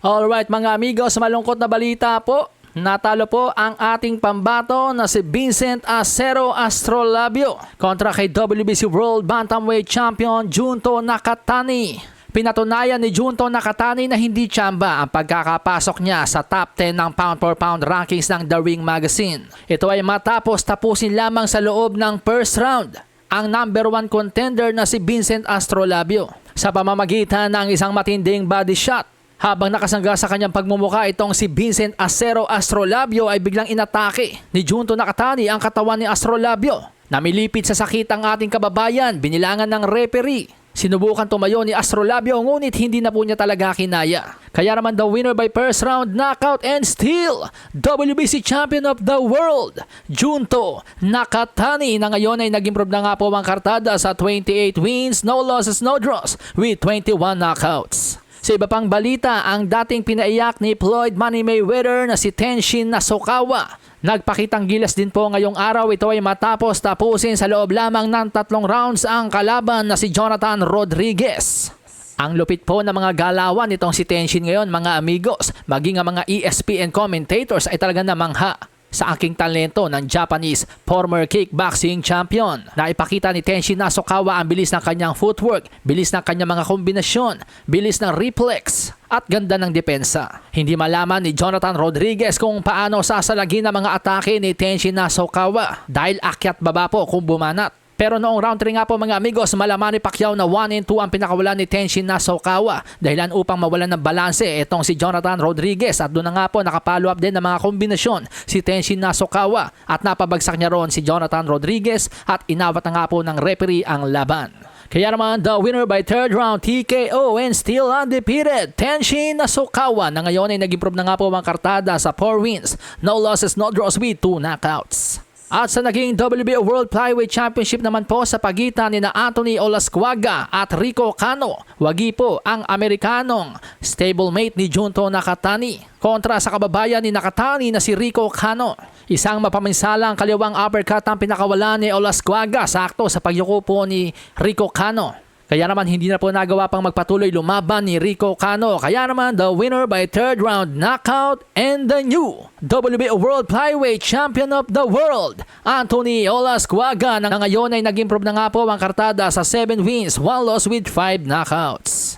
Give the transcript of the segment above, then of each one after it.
Alright mga amigos, malungkot na balita po. Natalo po ang ating pambato na si Vincent Acero Astrolabio kontra kay WBC World Bantamweight Champion Junto Nakatani. Pinatunayan ni Junto Nakatani na hindi tsamba ang pagkakapasok niya sa top 10 ng pound for pound rankings ng The Ring Magazine. Ito ay matapos tapusin lamang sa loob ng first round ang number one contender na si Vincent Astrolabio sa pamamagitan ng isang matinding body shot. Habang nakasangga sa kanyang pagmumuka itong si Vincent Acero Astrolabio ay biglang inatake ni Junto Nakatani ang katawan ni Astrolabio. Namilipit sa sakit ang ating kababayan, binilangan ng referee. Sinubukan tumayo ni Astrolabio ngunit hindi na po niya talaga kinaya. Kaya naman the winner by first round knockout and still WBC Champion of the World, Junto Nakatani na ngayon ay nag-improve na nga po ang kartada sa 28 wins, no losses, no draws with 21 knockouts. Sa iba pang balita, ang dating pinaiyak ni Floyd Money Mayweather na si Tenshin Nasukawa. Nagpakitang gilas din po ngayong araw ito ay matapos tapusin sa loob lamang ng tatlong rounds ang kalaban na si Jonathan Rodriguez. Ang lupit po ng mga galawan nitong si Tenshin ngayon mga amigos, maging ang mga ESPN commentators ay talaga namangha sa aking talento ng Japanese former kickboxing champion. Naipakita ni Tenshin Nasukawa ang bilis ng kanyang footwork, bilis ng kanyang mga kombinasyon, bilis ng reflex, at ganda ng depensa. Hindi malaman ni Jonathan Rodriguez kung paano sasalagin ang mga atake ni Tenshin Nasukawa dahil akyat baba po kung bumanat. Pero noong round 3 nga po mga amigos, malaman ni Pacquiao na 1 and 2 ang pinakawalan ni Tenshin Nasukawa dahilan upang mawalan ng balanse itong si Jonathan Rodriguez at doon na nga po nakapalo up din ng mga kombinasyon si Tenshin Nasukawa at napabagsak niya ron si Jonathan Rodriguez at inawat na nga po ng referee ang laban. Kaya naman, the winner by third round TKO and still undefeated, Tenshin Nasukawa na ngayon ay nag-improve na nga po ang kartada sa 4 wins, no losses, no draws with 2 knockouts. At sa naging WBO World Flyweight Championship naman po sa pagitan ni na Anthony Olascuaga at Rico Cano, wagi po ang Amerikanong stablemate ni Junto Nakatani kontra sa kababayan ni Nakatani na si Rico Cano. Isang mapaminsalang kaliwang uppercut ang pinakawalan ni Olascuaga sakto sa pagyuko po ni Rico Cano. Kaya naman hindi na po nagawa pang magpatuloy lumaban ni Rico Cano. Kaya naman the winner by third round knockout and the new WBO World Flyweight Champion of the World, Anthony Olascuaga na ngayon ay nag-improve na nga po ang kartada sa 7 wins, 1 loss with 5 knockouts.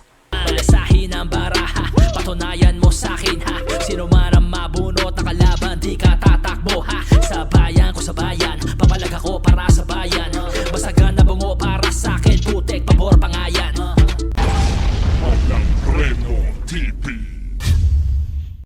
Freno TV.